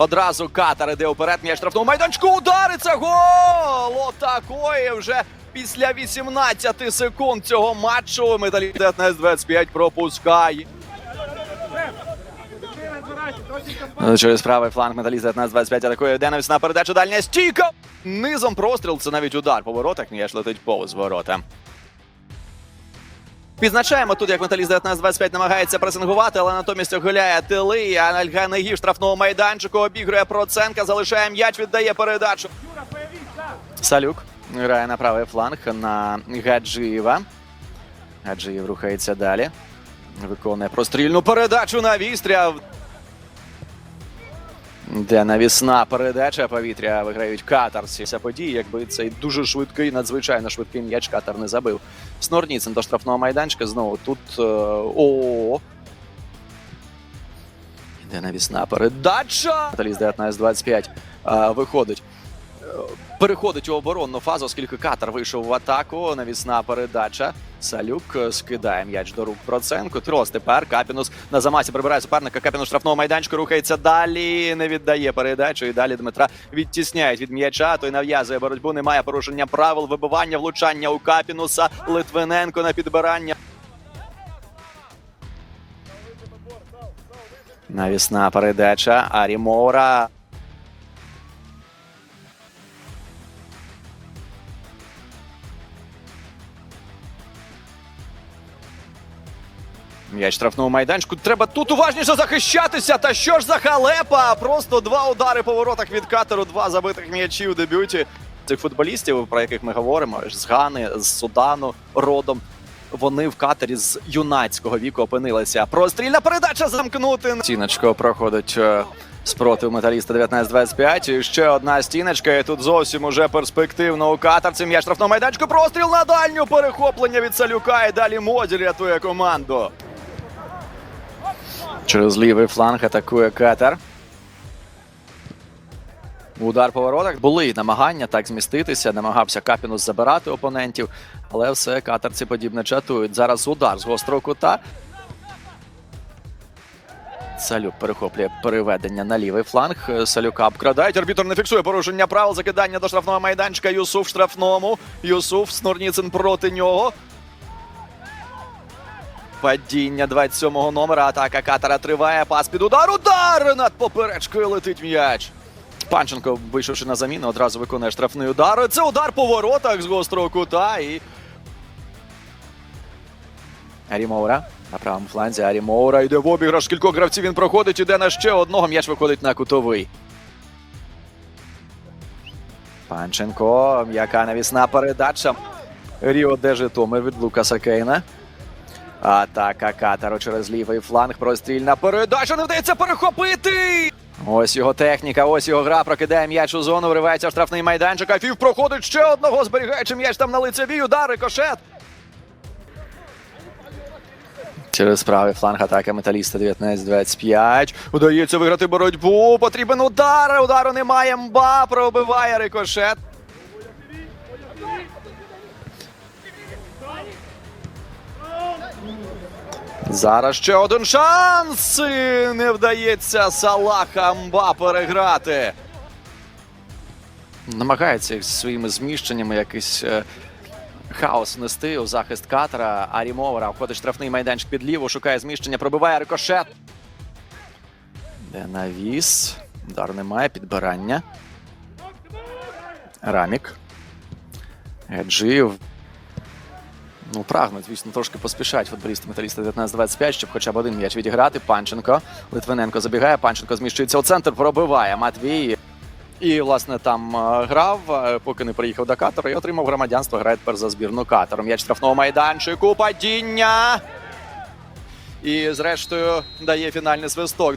Одразу Катар іде вперед, м'яч штрафнув майданчику. Удариться гол! Отакої вже після 18 секунд цього матчу. Металітет на С-25 пропускає. Через правий фланг металіст на 25 атакує Деневіс на передачу дальня стійка. Низом простріл, це навіть удар по воротах, м'яч летить повз ворота. Підзначаємо тут, як металіст 19-25 намагається пресингувати, але натомість оголяє тили. Анальга Негів штрафного майданчику обігрує Проценка, залишає м'яч, віддає передачу. Салюк грає на правий фланг на Гаджиєва. Гаджиєв рухається далі. Виконує прострільну передачу на вістря. Де навісна передача повітря виграють катарці. Ця подія, якби цей дуже швидкий, надзвичайно швидкий м'яч катар не забив. Снорніцин до штрафного майданчика. Знову тут. е, О. Іде навісна передача. Металіст 19-25 е, виходить. Е, Переходить у оборонну фазу, оскільки катар вийшов в атаку. Навісна передача. Салюк е, скидає м'яч до рук Проценко. Трос тепер Капінус на замасі прибирає суперника. Капінус штрафного майданчика рухається далі. Не віддає передачу. І далі Дмитра відтісняють від м'яча. Той нав'язує боротьбу. Немає порушення правил. Вибивання, влучання у Капінуса. Литвиненко на підбирання. Навісна передача. Арі Моура. М'яч штрафного майданчику. Треба тут уважніше захищатися. Та що ж за халепа? Просто два удари по воротах від катеру, два забитих м'ячі у дебюті. Цих футболістів, про яких ми говоримо, з Гани, з Судану, родом. Вони в катері з юнацького віку опинилися. Прострільна передача замкнути. Стіночко проходить е, спротив металіста 19-25. І ще одна стіночка. І тут зовсім уже перспективно у катерці. М'яч штрафного майданчику. Простріл на дальню перехоплення від Салюка. І далі Мозіль рятує команду. Через лівий фланг атакує Катер. Удар по воротах. Були намагання так зміститися, намагався Капінус забирати опонентів, але все катерці подібне чатують. Зараз удар з гострого кута. Салюк перехоплює переведення на лівий фланг. Салюка обкрадають. Арбітр не фіксує порушення правил закидання до штрафного майданчика. Юсуф в штрафному. Юсуф Снорніцин проти нього. Падіння 27-го номера. Атака Катара триває. Пас під удар. Удар! Над поперечкою летить м'яч. Панченко, вийшовши на заміну, одразу виконує штрафний удар. Це удар по воротах з гострого кута. І Арі Моура на правому фланзі. Арі Моура йде в обіграш. Кількох гравців він проходить. Іде на ще одного. М'яч виходить на кутовий. Панченко. М'яка навісна передача. Ріо де Житомир від Лукаса Кейна. Атака Катару через лівий фланг. Прострільна передача. Не вдається перехопити. Ось його техніка, ось його гра. Прокидає м'яч у зону, вривається в штрафний майданчик. Афів проходить ще одного, зберігаючи м'яч там на лицевій. Удар, рикошет. Через правий фланг атака металіста 19-25. Удається виграти боротьбу. Потрібен удар. Удару немає. Мба пробиває рикошет. Зараз ще один шанс. І Не вдається Салаха Мба переграти. Намагається своїми зміщеннями якийсь е, хаос нести у захист катера. Арі Мовера входить штрафний майданчик під ліву, шукає зміщення, пробиває рикошет. Де навіс. Удар немає, підбирання. Рамік. Гаджиєв. Ну, прагнуть, звісно, трошки поспішають футболісти металіста 19-25, щоб хоча б один м'яч відіграти. Панченко. Литвиненко забігає. Панченко зміщується у центр, пробиває Матвій. І, власне, там е, грав, е, поки не приїхав до Катару і отримав громадянство. Грає тепер за збірну Катару. М'яч штрафного майданчику. Падіння. І, зрештою, дає фінальний свисток.